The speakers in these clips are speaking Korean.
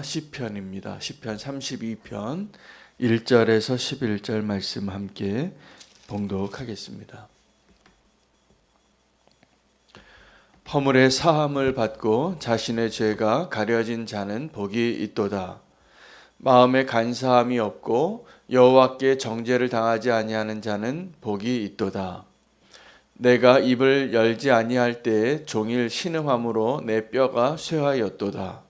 시편입니다. 시편 32편 1절에서 11절 말씀 함께 봉독하겠습니다. 허물의 사함을 받고 자신의 죄가 가려진 자는 복이 있도다. 마음에 간사함이 없고 여호와께 정죄를 당하지 아니하는 자는 복이 있도다. 내가 입을 열지 아니할 때에 종일 신음함으로 내 뼈가 쇠하였도다.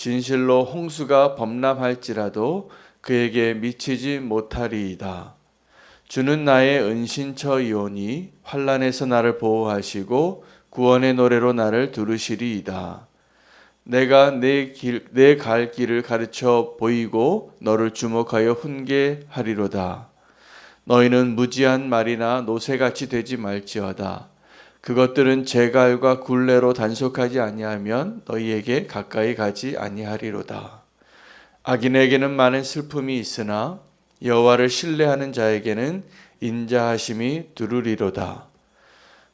진실로 홍수가 범람할지라도 그에게 미치지 못하리이다. 주는 나의 은신처이오니 환란에서 나를 보호하시고 구원의 노래로 나를 두르시리이다. 내가 내갈 길을 가르쳐 보이고 너를 주목하여 훈계하리로다. 너희는 무지한 말이나 노새같이 되지 말지어다. 그것들은 제갈과 굴레로 단속하지 아니하면 너희에게 가까이 가지 아니하리로다. 악인에게는 많은 슬픔이 있으나 여호와를 신뢰하는 자에게는 인자하심이 두루리로다.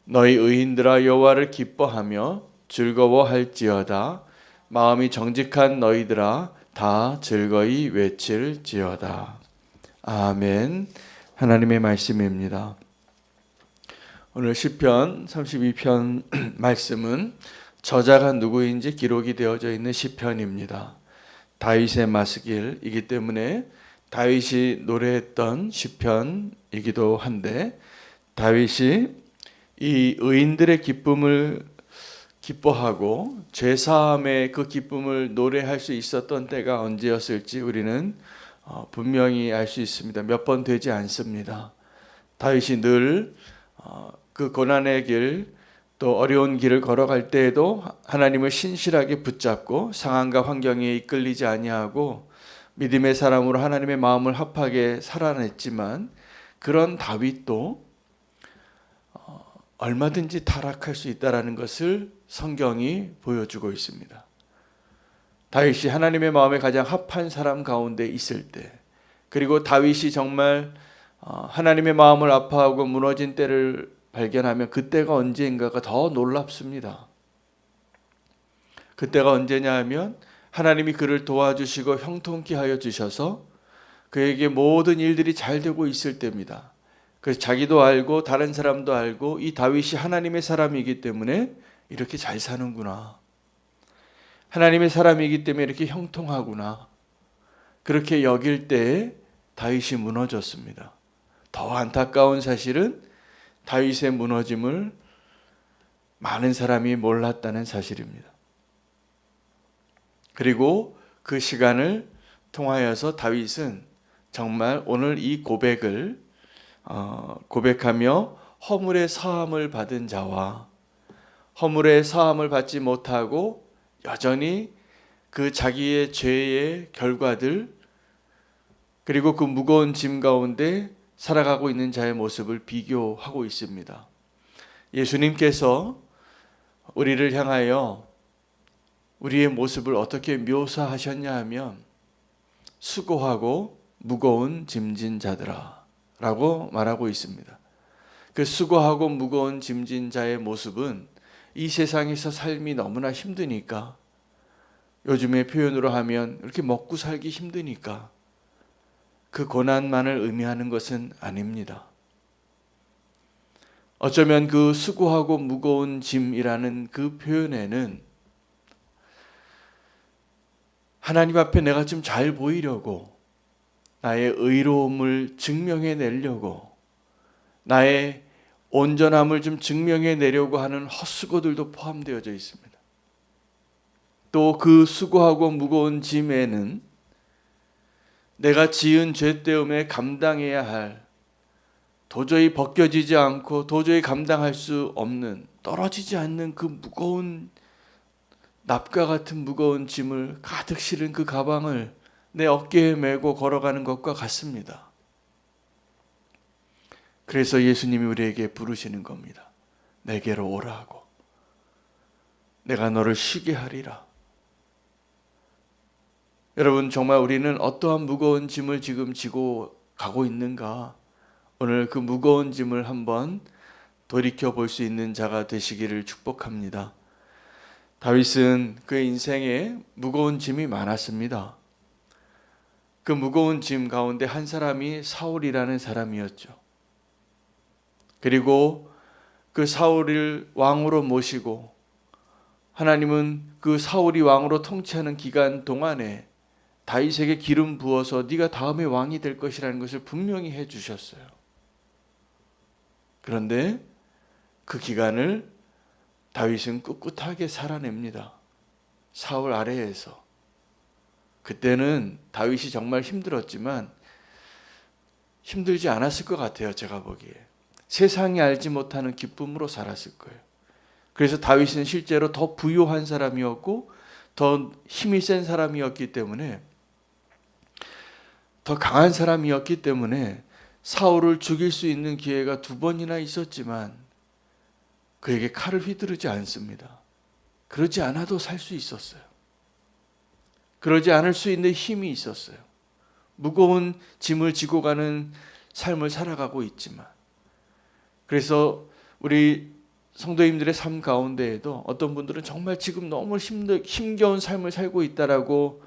너희 의인들아 여호와를 기뻐하며 즐거워할지어다. 마음이 정직한 너희들아 다 즐거이 외칠지어다. 아멘. 하나님의 말씀입니다. 오늘 시편 32편 말씀은 저자가 누구인지 기록이 되어져 있는 시편입니다. 다윗의 마스길이기 때문에 다윗이 노래했던 시편이기도 한데 다윗이 이 의인들의 기쁨을 기뻐하고 죄 사함의 그 기쁨을 노래할 수 있었던 때가 언제였을지 우리는 어, 분명히 알 수 있습니다. 몇 번 되지 않습니다. 다윗이 늘 그 어, 고난의 길, 또 어려운 길을 걸어갈 때에도 하나님을 신실하게 붙잡고 상황과 환경에 이끌리지 아니하고 믿음의 사람으로 하나님의 마음을 합하게 살아냈지만 그런 다윗도 어, 얼마든지 타락할 수 있다라는 것을 성경이 보여주고 있습니다. 다윗이 하나님의 마음에 가장 합한 사람 가운데 있을 때, 그리고 다윗이 정말 어, 하나님의 마음을 아파하고 무너진 때를 발견하면 그때가 언제인가가 더 놀랍습니다. 그때가 언제냐 하면 하나님이 그를 도와주시고 형통케 하여 주셔서 그에게 모든 일들이 잘 되고 있을 때입니다. 그래서 자기도 알고 다른 사람도 알고 이 다윗이 하나님의 사람이기 때문에 이렇게 잘 사는구나. 하나님의 사람이기 때문에 이렇게 형통하구나. 그렇게 여길 때 다윗이 무너졌습니다. 더 안타까운 사실은 다윗의 무너짐을 많은 사람이 몰랐다는 사실입니다. 그리고 그 시간을 통하여서 다윗은 정말 오늘 이 고백을 어, 고백하며 허물의 사함을 받은 자와 허물의 사함을 받지 못하고 여전히 그 자기의 죄의 결과들 그리고 그 무거운 짐 가운데 살아가고 있는 자의 모습을 비교하고 있습니다. 예수님께서 우리를 향하여 우리의 모습을 어떻게 묘사하셨냐 하면 수고하고 무거운 짐진 자들아 라고 말하고 있습니다. 그 수고하고 무거운 짐진 자의 모습은 이 세상에서 삶이 너무나 힘드니까 요즘의 표현으로 하면 이렇게 먹고 살기 힘드니까 그 고난만을 의미하는 것은 아닙니다. 어쩌면 그 수고하고 무거운 짐이라는 그 표현에는 하나님 앞에 내가 좀 잘 보이려고 나의 의로움을 증명해 내려고 나의 온전함을 좀 증명해 내려고 하는 헛수고들도 포함되어져 있습니다. 또 그 수고하고 무거운 짐에는 내가 지은 죄 때문에 감당해야 할 도저히 벗겨지지 않고 도저히 감당할 수 없는 떨어지지 않는 그 무거운 납과 같은 무거운 짐을 가득 실은 그 가방을 내 어깨에 메고 걸어가는 것과 같습니다. 그래서 예수님이 우리에게 부르시는 겁니다. 내게로 오라 하고 내가 너를 쉬게 하리라. 여러분 정말 우리는 어떠한 무거운 짐을 지금 지고 가고 있는가? 오늘 그 무거운 짐을 한번 돌이켜 볼 수 있는 자가 되시기를 축복합니다. 다윗은 그의 인생에 무거운 짐이 많았습니다. 그 무거운 짐 가운데 한 사람이 사울이라는 사람이었죠. 그리고 그 사울을 왕으로 모시고 하나님은 그 사울이 왕으로 통치하는 기간 동안에 다윗에게 기름 부어서 네가 다음에 왕이 될 것이라는 것을 분명히 해 주셨어요. 그런데 그 기간을 다윗은 꿋꿋하게 살아냅니다. 사울 아래에서. 그때는 다윗이 정말 힘들었지만 힘들지 않았을 것 같아요. 제가 보기에. 세상이 알지 못하는 기쁨으로 살았을 거예요. 그래서 다윗은 실제로 더 부유한 사람이었고 더 힘이 센 사람이었기 때문에 더 강한 사람이었기 때문에 사울을 죽일 수 있는 기회가 두 번이나 있었지만 그에게 칼을 휘두르지 않습니다. 그러지 않아도 살 수 있었어요. 그러지 않을 수 있는 힘이 있었어요. 무거운 짐을 지고 가는 삶을 살아가고 있지만 그래서 우리 성도님들의 삶 가운데에도 어떤 분들은 정말 지금 너무 힘들, 힘겨운 삶을 살고 있다라고 어,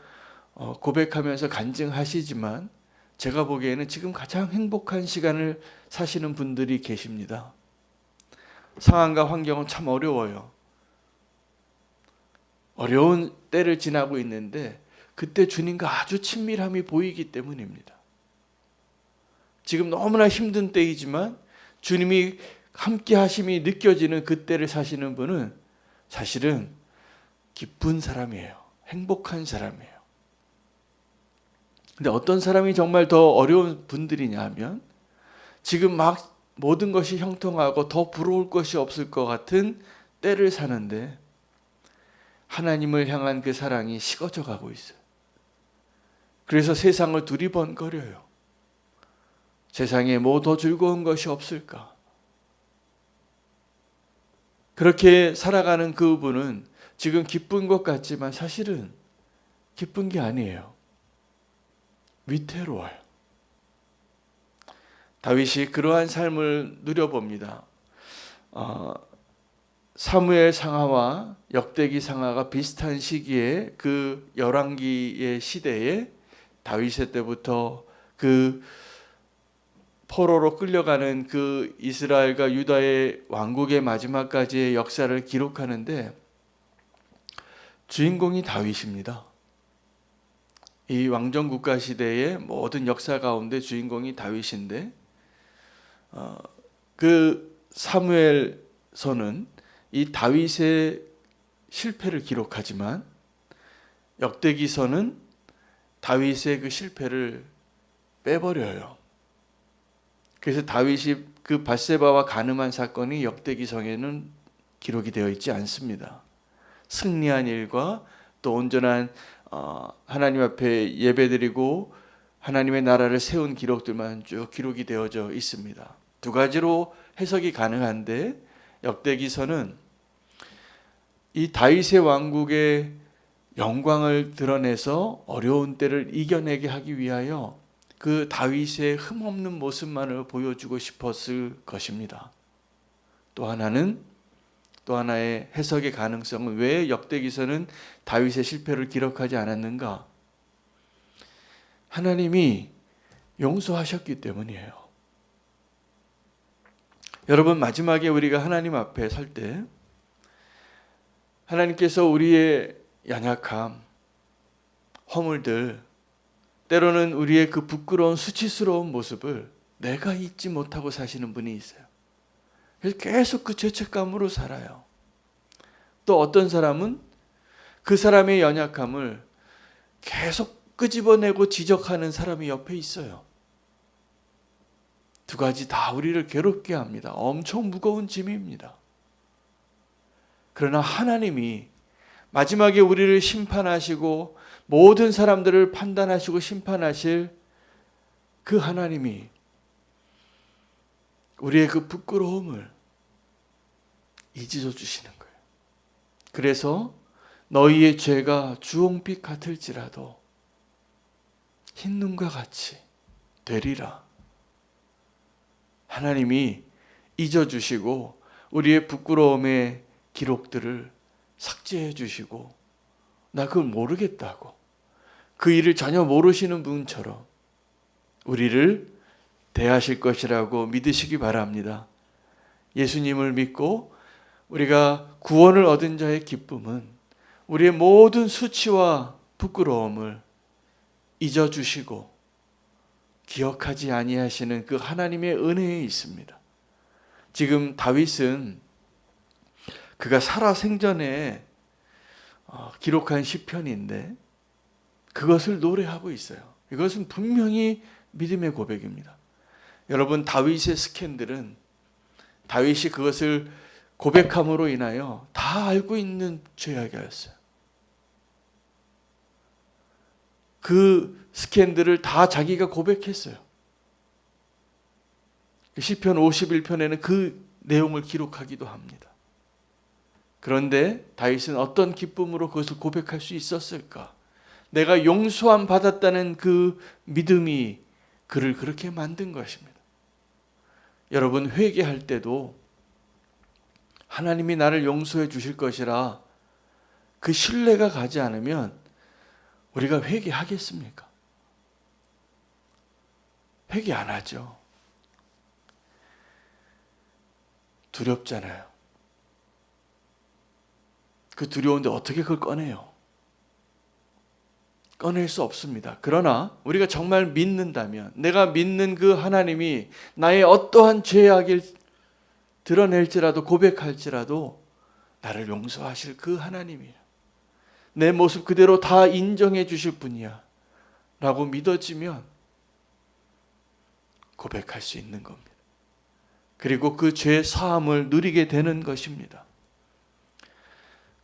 고백하면서 간증하시지만 제가 보기에는 지금 가장 행복한 시간을 사시는 분들이 계십니다. 상황과 환경은 참 어려워요. 어려운 때를 지나고 있는데 그때 주님과 아주 친밀함이 보이기 때문입니다. 지금 너무나 힘든 때이지만 주님이 함께 하심이 느껴지는 그때를 사시는 분은 사실은 기쁜 사람이에요. 행복한 사람이에요. 근데 어떤 사람이 정말 더 어려운 분들이냐 하면 지금 막 모든 것이 형통하고 더 부러울 것이 없을 것 같은 때를 사는데 하나님을 향한 그 사랑이 식어져 가고 있어요. 그래서 세상을 두리번거려요. 세상에 뭐 더 즐거운 것이 없을까? 그렇게 살아가는 그분은 지금 기쁜 것 같지만 사실은 기쁜 게 아니에요. 위태로워요. 다윗이 그러한 삶을 누려봅니다. 어, 사무엘 상하와 역대기 상하가 비슷한 시기에 그 열왕기의 시대에 다윗의 때부터 그 포로로 끌려가는 그 이스라엘과 유다의 왕국의 마지막까지의 역사를 기록하는데 주인공이 다윗입니다. 이 왕정 국가 시대의 모든 역사 가운데 주인공이 다윗인데 어, 그 사무엘서는 이 다윗의 실패를 기록하지만 역대기서는 다윗의 그 실패를 빼버려요. 그래서 다윗이 그 바세바와 가늠한 사건이 역대기성에는 기록이 되어 있지 않습니다. 승리한 일과 또 온전한 어, 하나님 앞에 예배드리고 하나님의 나라를 세운 기록들만 쭉 기록이 되어져 있습니다. 두 가지로 해석이 가능한데 역대기서는 이 다윗의 왕국의 영광을 드러내서 어려운 때를 이겨내게 하기 위하여 그 다윗의 흠없는 모습만을 보여주고 싶었을 것입니다. 또 하나는 또 하나의 해석의 가능성은 왜 역대기서는 다윗의 실패를 기록하지 않았는가? 하나님이 용서하셨기 때문이에요. 여러분 마지막에 우리가 하나님 앞에 설 때 하나님께서 우리의 연약함, 허물들 때로는 우리의 그 부끄러운 수치스러운 모습을 내가 잊지 못하고 사시는 분이 있어요. 계속 그 죄책감으로 살아요. 또 어떤 사람은 그 사람의 연약함을 계속 끄집어내고 지적하는 사람이 옆에 있어요. 두 가지 다 우리를 괴롭게 합니다. 엄청 무거운 짐입니다. 그러나 하나님이 마지막에 우리를 심판하시고 모든 사람들을 판단하시고 심판하실 그 하나님이 우리의 그 부끄러움을 잊어 주시는 거예요. 그래서 너희의 죄가 주홍빛 같을지라도 흰 눈과 같이 되리라. 하나님이 잊어 주시고 우리의 부끄러움의 기록들을 삭제해 주시고 나 그걸 모르겠다고 그 일을 전혀 모르시는 분처럼 우리를 대하실 것이라고 믿으시기 바랍니다. 예수님을 믿고 우리가 구원을 얻은 자의 기쁨은 우리의 모든 수치와 부끄러움을 잊어 주시고 기억하지 아니하시는 그 하나님의 은혜에 있습니다. 지금 다윗은 그가 살아 생전에 어, 기록한 시편인데 그것을 노래하고 있어요. 이것은 분명히 믿음의 고백입니다. 여러분 다윗의 스캔들은 다윗이 그것을 고백함으로 인하여 다 알고 있는 죄악이었어요. 그 스캔들을 다 자기가 고백했어요. 그 시편 51편에는 그 내용을 기록하기도 합니다. 그런데 다윗은 어떤 기쁨으로 그것을 고백할 수 있었을까? 내가 용서함 받았다는 그 믿음이 그를 그렇게 만든 것입니다. 여러분 회개할 때도 하나님이 나를 용서해 주실 것이라 그 신뢰가 가지 않으면 우리가 회개하겠습니까? 회개 안 하죠. 두렵잖아요. 그 두려운데 어떻게 그걸 꺼내요? 꺼낼 수 없습니다. 그러나 우리가 정말 믿는다면 내가 믿는 그 하나님이 나의 어떠한 죄악을 드러낼지라도 고백할지라도 나를 용서하실 그 하나님이야. 내 모습 그대로 다 인정해 주실 분이야. 라고 믿어지면 고백할 수 있는 겁니다. 그리고 그 죄 사함을 누리게 되는 것입니다.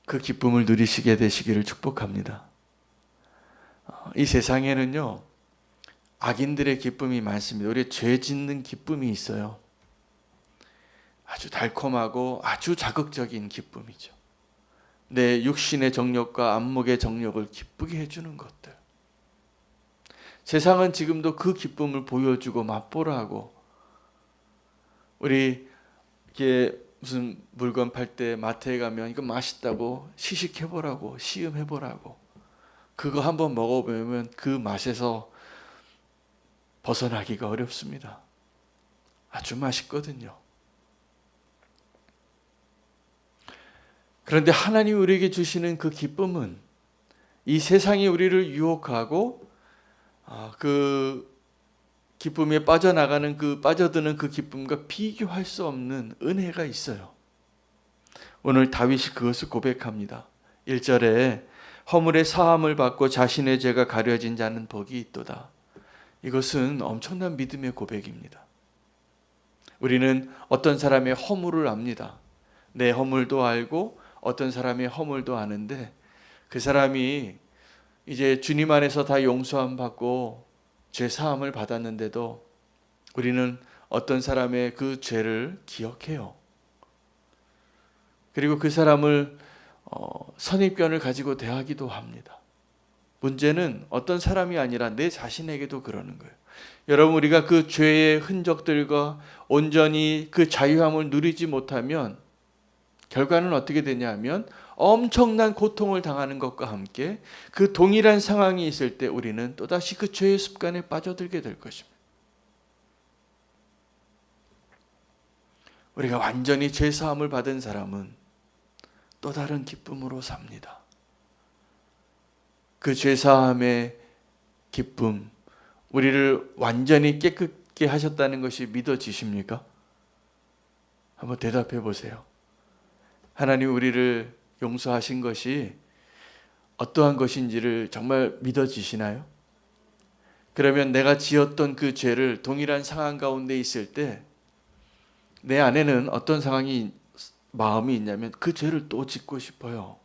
그 기쁨을 누리시게 되시기를 축복합니다. 이 세상에는요, 악인들의 기쁨이 많습니다. 우리 죄 짓는 기쁨이 있어요. 아주 달콤하고 아주 자극적인 기쁨이죠. 내 육신의 정력과 안목의 정력을 기쁘게 해주는 것들. 세상은 지금도 그 기쁨을 보여주고 맛보라고 우리 이게 무슨 물건 팔 때 마트에 가면 이거 맛있다고 시식해 보라고 시음해 보라고 그거 한번 먹어보면 그 맛에서 벗어나기가 어렵습니다. 아주 맛있거든요. 그런데 하나님 우리에게 주시는 그 기쁨은 이 세상이 우리를 유혹하고 아, 그 기쁨에 빠져나가는 그 빠져드는 그 기쁨과 비교할 수 없는 은혜가 있어요. 오늘 다윗이 그것을 고백합니다. 1절에 허물의 사함을 받고 자신의 죄가 가려진 자는 복이 있도다. 이것은 엄청난 믿음의 고백입니다. 우리는 어떤 사람의 허물을 압니다. 내 허물도 알고 어떤 사람의 허물도 아는데 그 사람이 이제 주님 안에서 다 용서함 받고 죄 사함을 받았는데도 우리는 어떤 사람의 그 죄를 기억해요. 그리고 그 사람을 어, 선입견을 가지고 대하기도 합니다. 문제는 어떤 사람이 아니라 내 자신에게도 그러는 거예요. 여러분 우리가 그 죄의 흔적들과 온전히 그 자유함을 누리지 못하면 결과는 어떻게 되냐면 엄청난 고통을 당하는 것과 함께 그 동일한 상황이 있을 때 우리는 또다시 그 죄의 습관에 빠져들게 될 것입니다. 우리가 완전히 죄 사함을 받은 사람은 또 다른 기쁨으로 삽니다. 그 죄사함의 기쁨, 우리를 완전히 깨끗게 하셨다는 것이 믿어지십니까? 한번 대답해 보세요. 하나님 우리를 용서하신 것이 어떠한 것인지를 정말 믿어지시나요? 그러면 내가 지었던 그 죄를 동일한 상황 가운데 있을 때 내 안에는 어떤 상황이 마음이 있냐면 그 죄를 또 짓고 싶어요.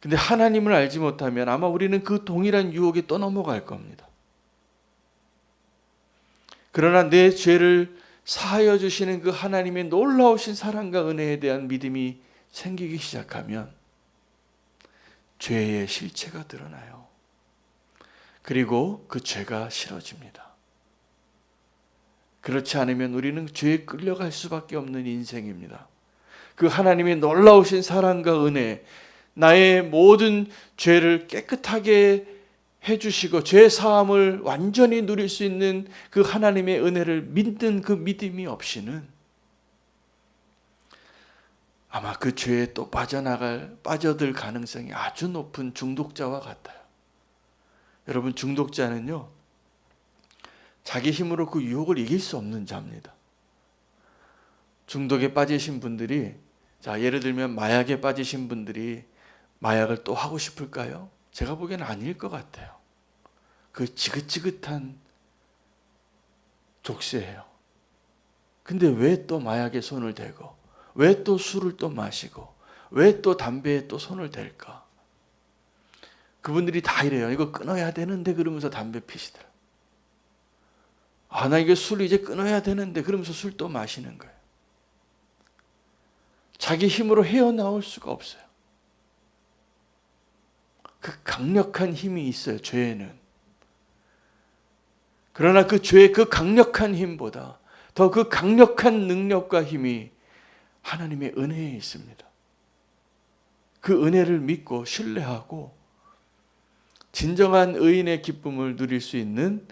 근데 하나님을 알지 못하면 아마 우리는 그 동일한 유혹에 또 넘어갈 겁니다. 그러나 내 죄를 사하여 주시는 그 하나님의 놀라우신 사랑과 은혜에 대한 믿음이 생기기 시작하면 죄의 실체가 드러나요. 그리고 그 죄가 싫어집니다. 그렇지 않으면 우리는 죄에 끌려갈 수밖에 없는 인생입니다. 그 하나님의 놀라우신 사랑과 은혜, 나의 모든 죄를 깨끗하게 해주시고 죄 사함을 완전히 누릴 수 있는 그 하나님의 은혜를 믿는 그 믿음이 없이는 아마 그 죄에 또 빠져나갈 빠져들 가능성이 아주 높은 중독자와 같아요. 여러분 중독자는요 자기 힘으로 그 유혹을 이길 수 없는 자입니다. 중독에 빠지신 분들이 자 예를 들면 마약에 빠지신 분들이 마약을 또 하고 싶을까요? 제가 보기에는 아닐 것 같아요. 그 지긋지긋한 족쇄예요. 근데 왜 또 마약에 손을 대고 왜 또 술을 또 마시고 왜 또 담배에 또 손을 댈까? 그분들이 다 이래요. 이거 끊어야 되는데 그러면서 담배 피시더라. 아, 나 이게 술 이제 끊어야 되는데 그러면서 술 또 마시는 거예요. 자기 힘으로 헤어나올 수가 없어요. 그 강력한 힘이 있어요, 죄에는. 그러나 그 죄의 그 강력한 힘보다 더 그 강력한 능력과 힘이 하나님의 은혜에 있습니다. 그 은혜를 믿고 신뢰하고 진정한 의인의 기쁨을 누릴 수 있는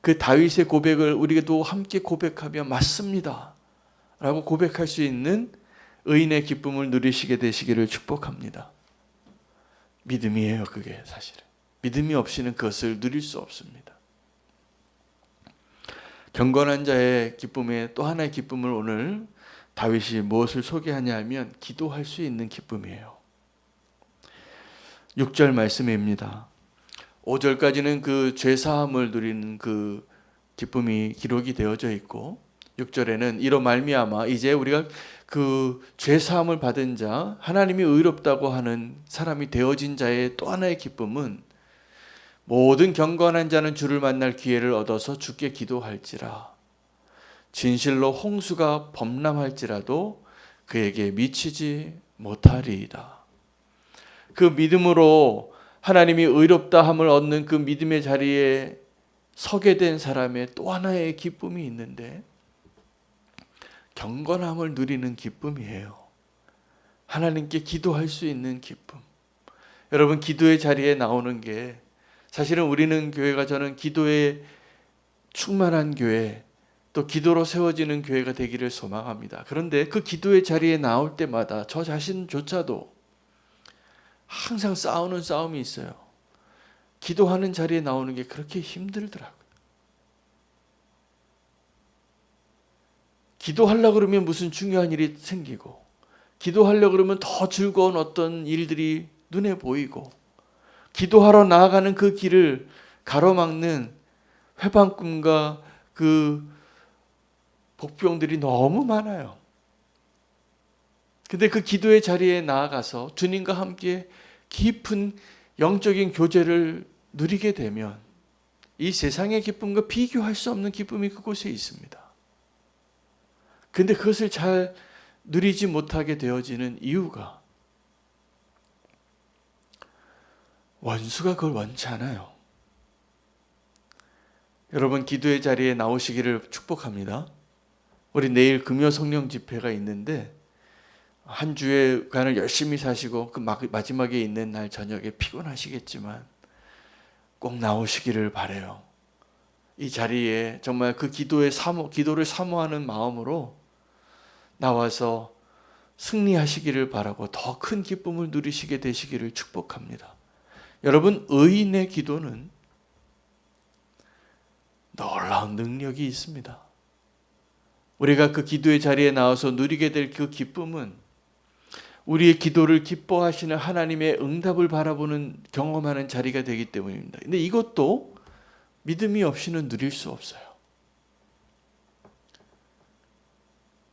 그 다윗의 고백을 우리도 함께 고백하며 맞습니다. 라고 고백할 수 있는 의인의 기쁨을 누리시게 되시기를 축복합니다. 믿음이에요, 그게 사실은. 믿음이 없이는 그것을 누릴 수 없습니다. 경건한 자의 기쁨의 또 하나의 기쁨을 오늘 다윗이 무엇을 소개하냐면 기도할 수 있는 기쁨이에요. 6절 말씀입니다. 5절까지는 그 죄사함을 누리는 그 기쁨이 기록이 되어져 있고 6절에는 이로 말미암아 이제 우리가 그 죄사함을 받은 자 하나님이 의롭다고 하는 사람이 되어진 자의 또 하나의 기쁨은 모든 경건한 자는 주를 만날 기회를 얻어서 주께 기도할지라 진실로 홍수가 범람할지라도 그에게 미치지 못하리이다. 그 믿음으로 하나님이 의롭다 함을 얻는 그 믿음의 자리에 서게 된 사람의 또 하나의 기쁨이 있는데 경건함을 누리는 기쁨이에요. 하나님께 기도할 수 있는 기쁨. 여러분 기도의 자리에 나오는 게 사실은 우리는 교회가 저는 기도에 충만한 교회 또 기도로 세워지는 교회가 되기를 소망합니다. 그런데 그 기도의 자리에 나올 때마다 저 자신조차도 항상 싸우는 싸움이 있어요. 기도하는 자리에 나오는 게 그렇게 힘들더라고요. 기도하려 그러면 무슨 중요한 일이 생기고, 기도하려 그러면 더 즐거운 어떤 일들이 눈에 보이고, 기도하러 나아가는 그 길을 가로막는 회방꿈과 그 복병들이 너무 많아요. 근데 그 기도의 자리에 나아가서 주님과 함께 깊은 영적인 교제를 누리게 되면 이 세상의 기쁨과 비교할 수 없는 기쁨이 그곳에 있습니다. 근데 그것을 잘 누리지 못하게 되어지는 이유가 원수가 그걸 원치 않아요. 여러분 기도의 자리에 나오시기를 축복합니다. 우리 내일 금요 성령 집회가 있는데 한 주간을 열심히 사시고 그 마지막에 있는 날 저녁에 피곤하시겠지만 꼭 나오시기를 바래요. 이 자리에 정말 그 기도의 사모, 기도를 사모하는 마음으로 나와서 승리하시기를 바라고 더 큰 기쁨을 누리시게 되시기를 축복합니다. 여러분, 의인의 기도는 놀라운 능력이 있습니다. 우리가 그 기도의 자리에 나와서 누리게 될 그 기쁨은 우리의 기도를 기뻐하시는 하나님의 응답을 바라보는 경험하는 자리가 되기 때문입니다. 근데 이것도 믿음이 없이는 누릴 수 없어요.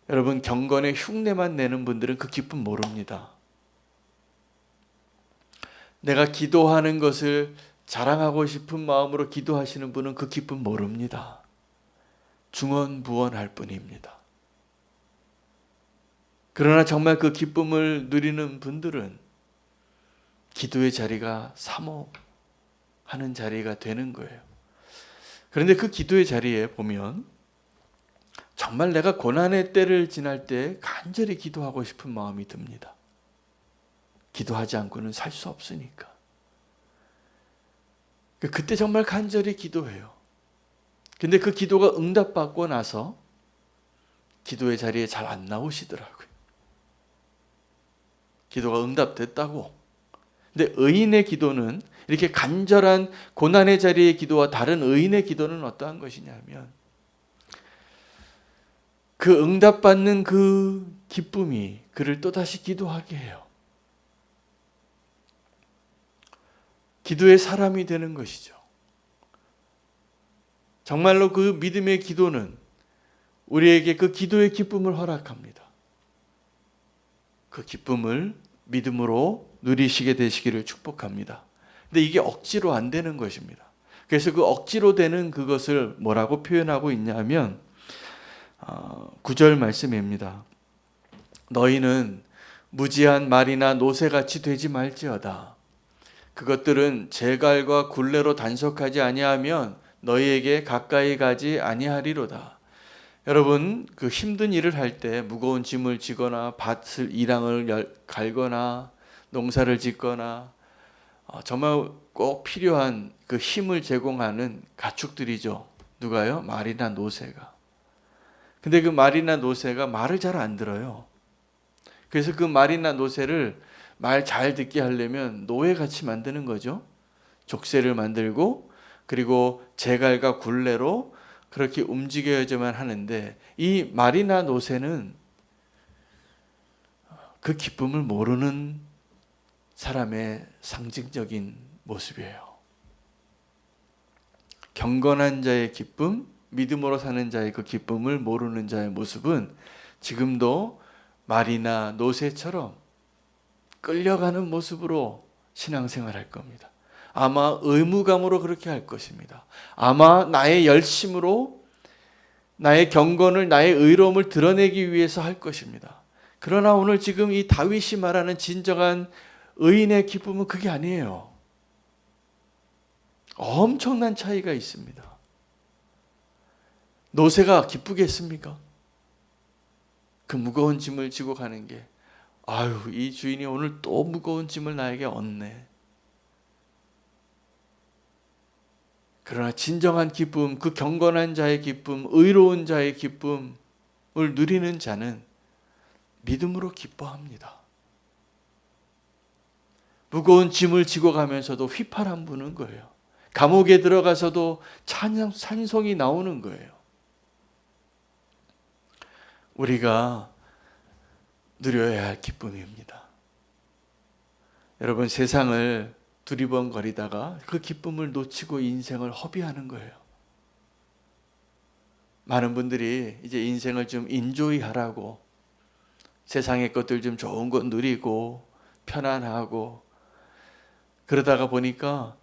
여러분 경건의 흉내만 내는 분들은 그 기쁨 모릅니다. 내가 기도하는 것을 자랑하고 싶은 마음으로 기도하시는 분은 그 기쁨 모릅니다. 중언부언할 뿐입니다. 그러나 정말 그 기쁨을 누리는 분들은 기도의 자리가 사모하는 자리가 되는 거예요. 그런데 그 기도의 자리에 보면 정말 내가 고난의 때를 지날 때 간절히 기도하고 싶은 마음이 듭니다. 기도하지 않고는 살 수 없으니까. 그때 정말 간절히 기도해요. 근데 그 기도가 응답받고 나서 기도의 자리에 잘 안 나오시더라고요. 기도가 응답됐다고. 근데 의인의 기도는 이렇게 간절한 고난의 자리의 기도와 다른 의인의 기도는 어떠한 것이냐면 그 응답받는 그 기쁨이 그를 또다시 기도하게 해요. 기도의 사람이 되는 것이죠. 정말로 그 믿음의 기도는 우리에게 그 기도의 기쁨을 허락합니다. 그 기쁨을 믿음으로 누리시게 되시기를 축복합니다. 근데 이게 억지로 안 되는 것입니다. 그래서 그 억지로 되는 그것을 뭐라고 표현하고 있냐면 어, 9절 말씀입니다. 너희는 무지한 말이나 노새같이 되지 말지어다. 그것들은 제갈과 굴레로 단속하지 아니하면 너희에게 가까이 가지 아니하리로다. 여러분 그 힘든 일을 할 때 무거운 짐을 지거나 밭을 이랑을 갈거나 농사를 짓거나 어, 정말 꼭 필요한 그 힘을 제공하는 가축들이죠. 누가요? 말이나 노새가. 근데 그 말이나 노새가 말을 잘 안 들어요. 그래서 그 말이나 노새를 말 잘 듣게 하려면 노예같이 만드는 거죠. 족쇄를 만들고 그리고 제갈과 굴레로 그렇게 움직여야만 하는데 이 말이나 노새는 그 기쁨을 모르는 사람의 상징적인 모습이에요. 경건한 자의 기쁨, 믿음으로 사는 자의 그 기쁨을 모르는 자의 모습은 지금도 말이나 노새처럼 끌려가는 모습으로 신앙생활 할 겁니다. 아마 의무감으로 그렇게 할 것입니다. 아마 나의 열심으로 나의 경건을 나의 의로움을 드러내기 위해서 할 것입니다. 그러나 오늘 지금 이 다윗이 말하는 진정한 의인의 기쁨은 그게 아니에요. 엄청난 차이가 있습니다. 노새가 기쁘겠습니까? 그 무거운 짐을 지고 가는 게 아유 이 주인이 오늘 또 무거운 짐을 나에게 얻네. 그러나 진정한 기쁨, 그 경건한 자의 기쁨, 의로운 자의 기쁨을 누리는 자는 믿음으로 기뻐합니다. 무거운 짐을 지고 가면서도 휘파람 부는 거예요. 감옥에 들어가서도 찬양, 찬송이 나오는 거예요. 우리가 누려야 할 기쁨입니다. 여러분 세상을 두리번거리다가 그 기쁨을 놓치고 인생을 허비하는 거예요. 많은 분들이 이제 인생을 좀 인조이 하라고 세상의 것들 좀 좋은 것 누리고 편안하고 그러다가 보니까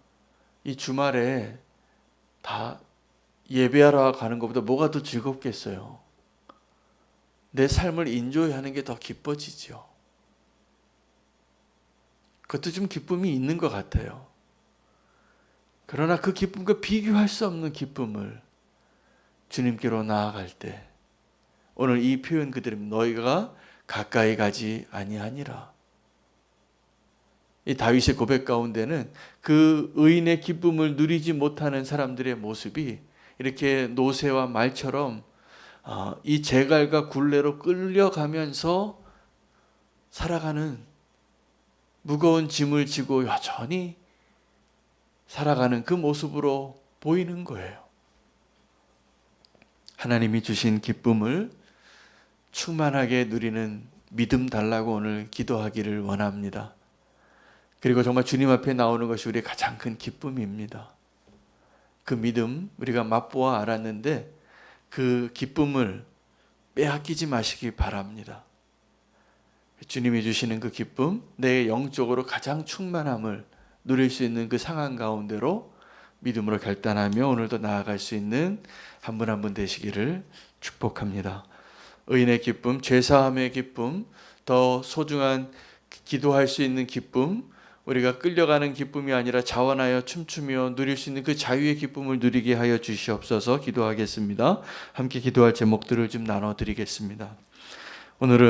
이 주말에 다 예배하러 가는 것보다 뭐가 더 즐겁겠어요. 내 삶을 인조이 하는 게 더 기뻐지죠. 그것도 좀 기쁨이 있는 것 같아요. 그러나 그 기쁨과 비교할 수 없는 기쁨을 주님께로 나아갈 때 오늘 이 표현 그대로 너희가 가까이 가지 아니하니라. 이 다윗의 고백 가운데는 그 의인의 기쁨을 누리지 못하는 사람들의 모습이 이렇게 노새와 말처럼 어, 이 제갈과 굴레로 끌려가면서 살아가는 무거운 짐을 지고 여전히 살아가는 그 모습으로 보이는 거예요. 하나님이 주신 기쁨을 충만하게 누리는 믿음 달라고 오늘 기도하기를 원합니다. 그리고 정말 주님 앞에 나오는 것이 우리의 가장 큰 기쁨입니다. 그 믿음 우리가 맛보아 알았는데 그 기쁨을 빼앗기지 마시기 바랍니다. 주님이 주시는 그 기쁨, 내 영적으로 가장 충만함을 누릴 수 있는 그 상황 가운데로 믿음으로 결단하며 오늘도 나아갈 수 있는 한분 한분 되시기를 축복합니다. 의인의 기쁨, 죄사함의 기쁨, 더 소중한 기도할 수 있는 기쁨, 우리가 끌려가는 기쁨이 아니라 자원하여 춤추며 누릴 수 있는 그 자유의 기쁨을 누리게 하여 주시옵소서 기도하겠습니다. 함께 기도할 제목들을 좀 나눠 드리겠습니다. 오늘은